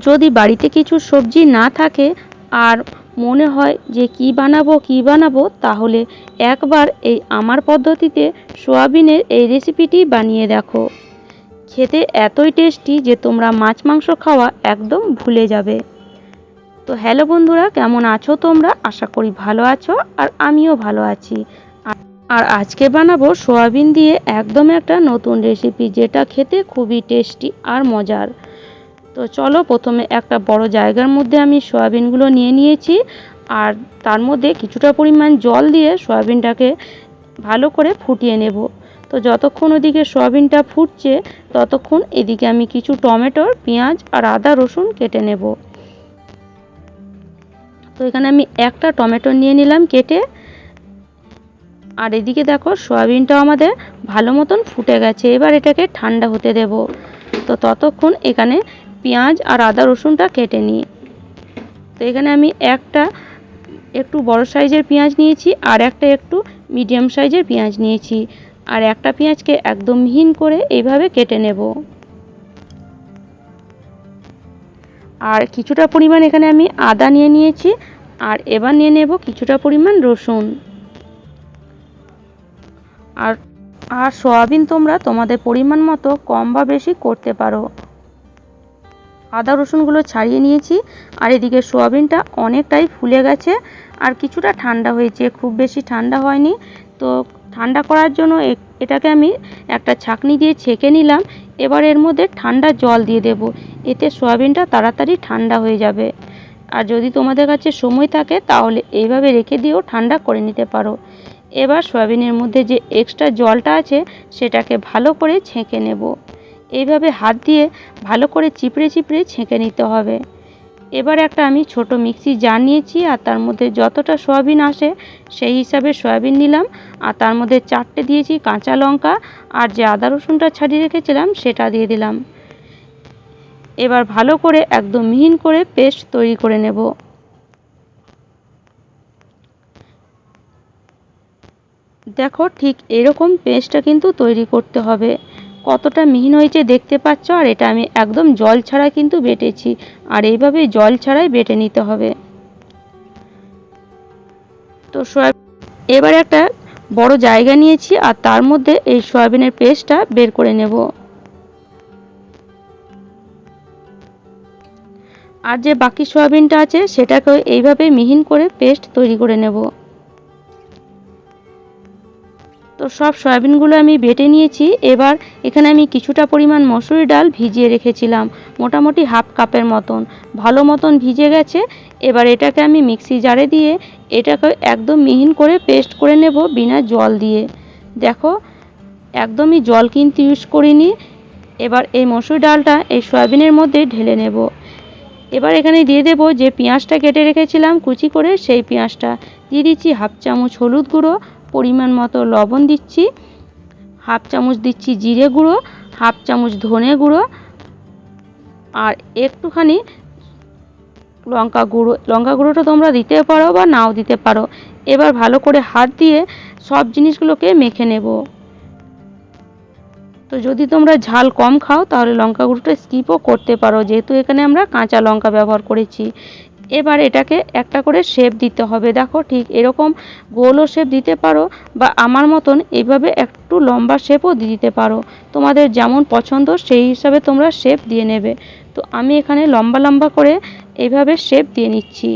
যদি বাড়িতে কিছু সবজি না থাকে আর মনে হয় যে কি বানাবো কি বানাবো, তাহলে একবার এই আমার পদ্ধতিতে সোয়াবিনের এই রেসিপিটি বানিয়ে দেখো। খেতে এতই টেস্টি যে তোমরা মাছ মাংস খাওয়া একদম ভুলে যাবে। তো হ্যালো বন্ধুরা, কেমন আছো তোমরা? আশা করি ভালো আছো আর আমিও ভালো আছি। আর- আজকে বানাবো সোয়াবিন দিয়ে একদম একটা নতুন রেসিপি যেটা খেতে খুবই টেস্টি আর মজার। তো চলো প্রথমে একটা বড় জায়গার মধ্যে আমি সয়াবিনগুলো নিয়ে নিয়েছি। আর তার মধ্যে কিছুটা পরিমাণ জল দিয়ে সয়াবিনটাকে ভালো করে ফুটিয়ে নেব। তো যতক্ষণ ওদিকে সয়াবিনটা ফুটছে, ততক্ষণ এদিকে আমি কিছু টমেটোর পেঁয়াজ আর আদা রসুন কেটে নেব। তো এখানে আমি একটা টমেটো নিয়ে নিলাম কেটে। আর এদিকে দেখো সয়াবিনটাও আমাদের ভালো মতন ফুটে গেছে। এবার এটাকে ঠান্ডা হতে দেব। তো ততক্ষণ এখানে পেঁয়াজ আর আদা রসুনটা কেটে নিই। তো এখানে আমি একটা একটু বড় সাইজের পেঁয়াজ নিয়েছি আর একটা একটু মিডিয়াম সাইজের পেঁয়াজ নিয়েছি। আর একটা পেঁয়াজকে একদম মিহিন করে এইভাবে কেটে নেব। আর কিছুটা পরিমাণ এখানে আমি আদা নিয়ে নিয়েছি আর এবার নিয়ে নেব কিছুটা পরিমাণ রসুন। আর আর সয়াবিন তোমরা তোমাদের পরিমাণ মতো কম বা বেশি করতে পারো। আদা রসুনগুলো ছাড়িয়ে নিয়েছি। আর এদিকে সোয়াবিনটা অনেকটাই ফুলে গেছে। আর কিছুটা ঠান্ডা হয়েছে, খুব বেশি ঠান্ডা হয়নি। তো ঠান্ডা করার জন্য এটাকে আমি একটা ছাঁকনি দিয়ে ছেঁকে নিলাম। এবার এর মধ্যে ঠান্ডা জল দিয়ে দেব। এতে সোয়াবিনটা তাড়াতাড়ি ঠান্ডা হয়ে যাবে। আর যদি তোমাদের কাছে সময় থাকে, তাহলে এইভাবে রেখে দিয়েও ঠান্ডা করে নিতে পারো। এবার সয়াবিনের মধ্যে যে এক্সট্রা জলটা আছে, সেটাকে ভালো করে ছেঁকে নেব। এইভাবে হাত দিয়ে ভালো করে চিপড়ে চিপড়ে ছেঁকে নিতে হবে। এবার একটা আমি ছোট মিক্সি জার নিয়েছি আর তার মধ্যে যতটা সয়াবিন আসে সেই হিসাবে সয়াবিন নিলাম। আর তার মধ্যে চারটে দিয়েছি কাঁচা লঙ্কা আর যে আদা রসুনটা ছাড়িয়ে রেখেছিলাম সেটা দিয়ে দিলাম। এবার ভালো করে একদম মিহিন করে পেস্ট তৈরি করে নেব। দেখো ঠিক এরকম পেস্টটা কিন্তু তৈরি করতে হবে। কতটা মিহিন হয়েছে দেখতে পাচ্ছ? আর এটা আমি একদম জল ছাড়া কিন্তু বেটেছি। আর এইভাবে জল ছাড়াই বেটে নিতে হবে। তো সয়াবিন এবার একটা বড় জায়গা নিয়েছি, আর তার মধ্যে এই সয়াবিনের পেস্টটা বের করে নেব। আর যে বাকি সয়াবিনটা আছে সেটাকে এইভাবে মিহিন করে পেস্ট তৈরি করে নেব। তো সব সয়াবিনগুলো আমি বেটে নিয়েছি। এবার এখানে আমি কিছুটা পরিমাণ মসুরি ডাল ভিজিয়ে রেখেছিলাম, মোটামুটি হাফ কাপের মতন। ভালো মতন ভিজে গেছে, এবার এটাকে আমি মিক্সি জারে দিয়ে এটাকে একদম মিহিন করে পেস্ট করে নেব বিনা জল দিয়ে। দেখো, একদমই জল কিন্তু ইউজ করিনি। এবার এই মসুর ডালটা এই সয়াবিনের মধ্যে ঢেলে নেব। এবার এখানে দিয়ে দেব যে পেঁয়াজটা কেটে রেখেছিলাম কুচি করে সেই পেঁয়াজটা। দিয়ে দিচ্ছি হাফ চামচ হলুদ গুঁড়ো পরিমাণ মতো লবণ দিচ্ছি। হাফ চামচ দিচ্ছি জিরে গুঁড়ো, হাফ চামচ ধনে গুঁড়ো, আর একটুখানি লঙ্কা গুঁড়ো। লঙ্কা গুঁড়োটা তোমরা দিতে পারো বা নাও দিতে পারো। এবার ভালো করে হাত দিয়ে সব জিনিসগুলোকে মেখে নেব। তো যদি তোমরা ঝাল কম খাও, তাহলে লঙ্কা গুঁড়োটা স্কিপও করতে পারো। যেহেতু এখানে আমরা কাঁচা লঙ্কা ব্যবহার করেছি। এবার এটাকে একটা করে শেপ দিতে হবে। দেখো ঠিক এরকম গোলও শেপ দিতে পারো বা আমার মতন এইভাবে একটু লম্বা শেপও দিতে পারো। তোমাদের যেমন পছন্দ সেই হিসাবে তোমরা শেপ দিয়ে নেবে। তো আমি এখানে লম্বা লম্বা করে এইভাবে শেপ দিয়ে নিচ্ছি।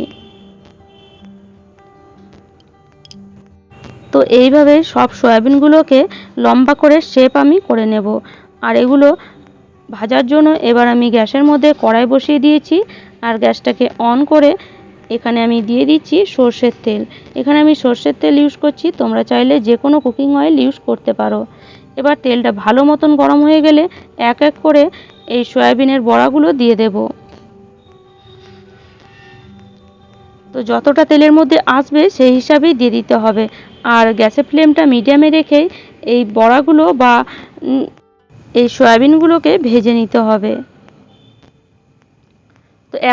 তো এইভাবে সব সয়াবিনগুলোকে লম্বা করে শেপ আমি করে নেব। আর এগুলো ভাজার জন্য এবার আমি গ্যাসের মধ্যে কড়াই বসিয়ে দিয়েছি। আর গ্যাসটাকে অন করে এখানে আমি দিয়ে দিচ্ছি সর্ষের তেল। এখানে আমি সর্ষের তেল ইউজ করছি, তোমরা চাইলে যে কোনো কুকিং অয়েল ইউজ করতে পারো। এবার তেলটা ভালো মতন গরম হয়ে গেলে এক এক করে এই সয়াবিনের বড়াগুলো দিয়ে দেব। তো যতটা তেলের মধ্যে আসবে সেই হিসাবেই দিয়ে দিতে হবে। আর গ্যাসের ফ্লেমটা মিডিয়ামে রেখে এই বড়াগুলো বা এই সয়াবিনগুলোকে ভেজে নিতে হবে।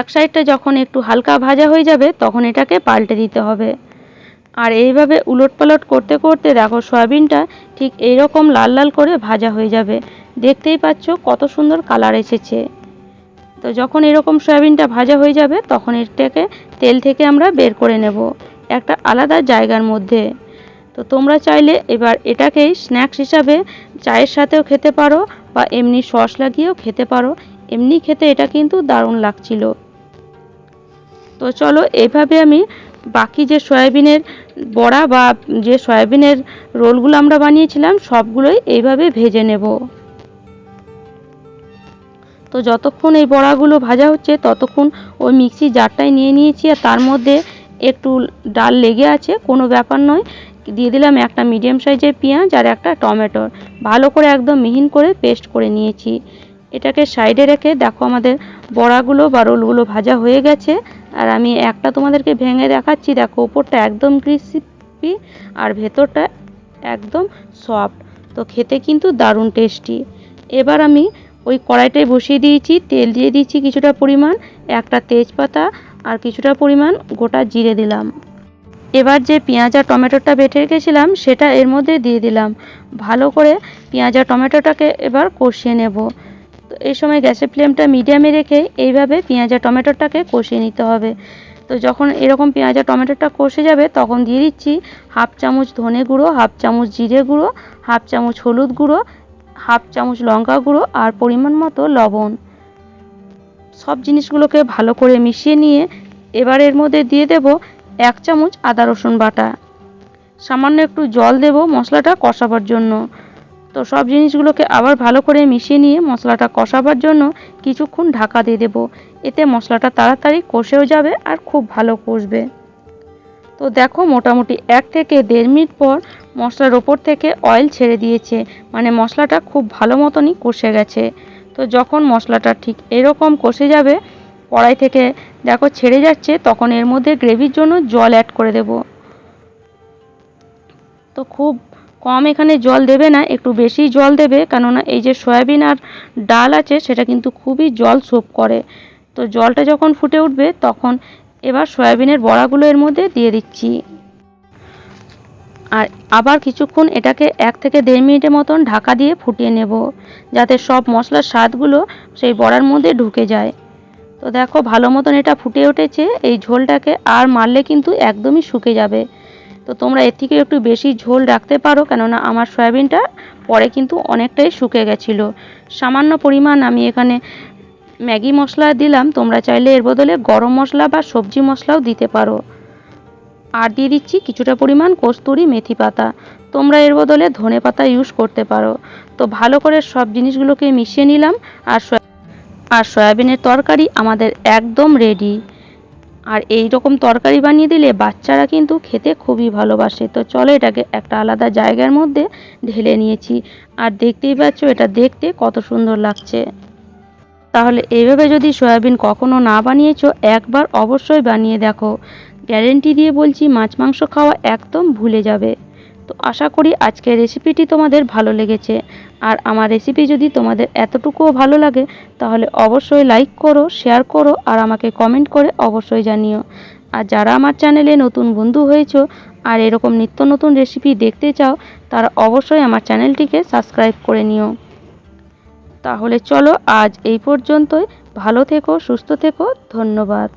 এক সাইডটা যখন একটু হালকা ভাজা হয়ে যাবে, তখন এটাকে পাল্টে দিতে হবে। আর এইভাবে উলট পালট করতে করতে দেখো সয়াবিনটা ঠিক এইরকম লাল লাল করে ভাজা হয়ে যাবে। দেখতেই পাচ্ছ কত সুন্দর কালার এসেছে। তো যখন এরকম সয়াবিনটা ভাজা হয়ে যাবে, তখন এটাকে তেল থেকে আমরা বের করে নেব একটা আলাদা জায়গার মধ্যে। তো তোমরা চাইলে এবার এটাকেই স্ন্যাক্স হিসাবে চায়ের সাথেও খেতে পারো বা এমনি সস লাগিয়েও খেতে পারো। এমনি খেতে এটা কিন্তু দারুণ লাগছিল। তো চলো এইভাবে আমি বাকি যে সয়াবিনের বড়া বা যে সয়াবিনের রোলগুলো আমরা বানিয়েছিলাম, সবগুলোই এইভাবে ভেজে নেব। তো যতক্ষণ এই বড়াগুলো ভাজা হচ্ছে, ততক্ষণ ওই মিক্সি জারটাই নিয়ে নিয়েছি আর তার মধ্যে একটু ডাল লেগে আছে, কোনো ব্যাপার নয়। দিয়ে দিলাম একটা মিডিয়াম সাইজের পেঁয়াজ আর একটা টমেটোর ভালো করে একদম মিহিন করে পেস্ট করে নিয়েছি। এটাকে সাইডে রেখে দেখো আমাদের বড়াগুলো বা রোলগুলো ভাজা হয়ে গেছে। আর আমি একটা তোমাদেরকে ভেঙে দেখাচ্ছি, দেখো ওপরটা একদম ক্রিসপি আর ভেতরটা একদম সফট তো খেতে কিন্তু দারুণ টেস্টি এবার আমি ওই কড়াইটাই বসিয়ে দিয়েছি, তেল দিয়ে দিয়েছি কিছুটা পরিমাণ, একটা তেজপাতা আর কিছুটা পরিমাণ গোটা জিরে দিলাম। এবার যে পেঁয়াজ আর টমেটোটা বেটে রেখেছিলাম, সেটা এর মধ্যে দিয়ে দিলাম। ভালো করে পেঁয়াজ আর টমেটোটাকে এবার কষিয়ে নেব। এই সময় গ্যাসের ফ্লেমটা মিডিয়ামে রেখে এইভাবে পেঁয়াজ আর টমেটোটাকে কষিয়ে নিতে হবে। তো যখন এরকম পেঁয়াজ আর টমেটোটা কষে যাবে, তখন দিয়ে দিচ্ছি হাফ চামচ ধনে গুঁড়ো, হাফ চামচ জিরে গুঁড়ো, হাফ চামচ হলুদ গুঁড়ো, হাফ চামচ লঙ্কা গুঁড়ো আর পরিমাণ মতো লবণ। সব জিনিসগুলোকে ভালো করে মিশিয়ে নিয়ে এবার এর মধ্যে দিয়ে দেব এক চামচ আদা রসুন বাটা। সামান্য একটু জল দেব মশলাটা কষাবার জন্য। তো সব জিনিসগুলোকে আবার ভালো করে মিশিয়ে নিয়ে মশলাটা কষাবার জন্য কিছুক্ষণ ঢাকা দিয়ে দেবো। এতে মশলাটা তাড়াতাড়ি কষেও যাবে আর খুব ভালো কষবে। তো দেখো মোটামুটি এক থেকে দেড় মিনিট পর মশলার ওপর থেকে অয়েল ছেড়ে দিয়েছে। মানে মশলাটা খুব ভালো মতনই কষে গেছে। তো যখন মশলাটা ঠিক এরকম কষে যাবে, কড়াই থেকে দেখো ছেড়ে যাচ্ছে, তখন এর মধ্যে গ্রেভির জন্য জল অ্যাড করে দেব। তো খুব কম এখানে জল দেবে না, একটু বেশি জল দেবে, কেননা এই যে সয়াবিন আর ডাল আছে, সেটা কিন্তু খুবই জল সোপ করে। তো জলটা যখন ফুটে উঠবে, তখন এবার সয়াবিনের বড়াগুলো এর মধ্যে দিয়ে দিচ্ছি। আর আবার কিছুক্ষণ এটাকে এক থেকে দেড় মিনিটের মতন ঢাকা দিয়ে ফুটিয়ে নেব, যাতে সব মশলার স্বাদগুলো সেই বড়ার মধ্যে ঢুকে যায়। তো দেখো, ভালো মতন এটা ফুটে উঠেছে, এই ঝোলটাকে আর মারলে কিন্তু একদমই শুকে যাবে। তো তোমরা এর থেকে একটু বেশি ঝোল রাখতে পারো, কেননা আমার সয়াবিনটা পরে কিন্তু অনেকটাই শুকে গেছিল। সামান্য পরিমাণ আমি এখানে ম্যাগি মশলা দিলাম, তোমরা চাইলে এর বদলে গরম মশলা বা সবজি মশলাও দিতে পারো। আর দিয়ে দিচ্ছি কিছুটা পরিমাণ কস্তুরি মেথি পাতা। তোমরা এর বদলে ধনে পাতা ইউজ করতে পারো। তো ভালো করে সব জিনিসগুলোকে মিশিয়ে নিলাম, আর আর সয়াবিনের তরকারি আমাদের একদম রেডি আর এই রকম তরকারি বানিয়ে দিলে বাচ্চারা কিন্তু খেতে খুবই ভালোবাসে। তো চলো এটাকে একটা আলাদা জায়গার মধ্যে ঢেলে নিয়েছি। আর দেখতেই পাচ্ছ, এটা দেখতে কত সুন্দর লাগছে। তাহলে এইভাবে যদি সয়াবিন কখনো না বানিয়েছো, একবার অবশ্যই বানিয়ে দেখো। গ্যারেন্টি দিয়ে বলছি, মাছ মাংস খাওয়া একদম ভুলে যাবে। তো আশা করি আজকের রেসিপিটি তোমাদের ভালো লেগেছে। আর আমার রেসিপি যদি তোমাদের এতটুকুও ভালো লাগে, তাহলে অবশ্যই লাইক করো শেয়ার করো, আর আমাকে কমেন্ট করে অবশ্যই জানিও। আর যারা আমার চ্যানেলে নতুন বন্ধু হয়েছো, আর এরকম নিত্য নতুন রেসিপি দেখতে চাও, তারা অবশ্যই আমার চ্যানেলটিকে সাবস্ক্রাইব করে নিও। তাহলে চলো আজ এই পর্যন্তই। ভালো থেকো, সুস্থ থেকো, ধন্যবাদ।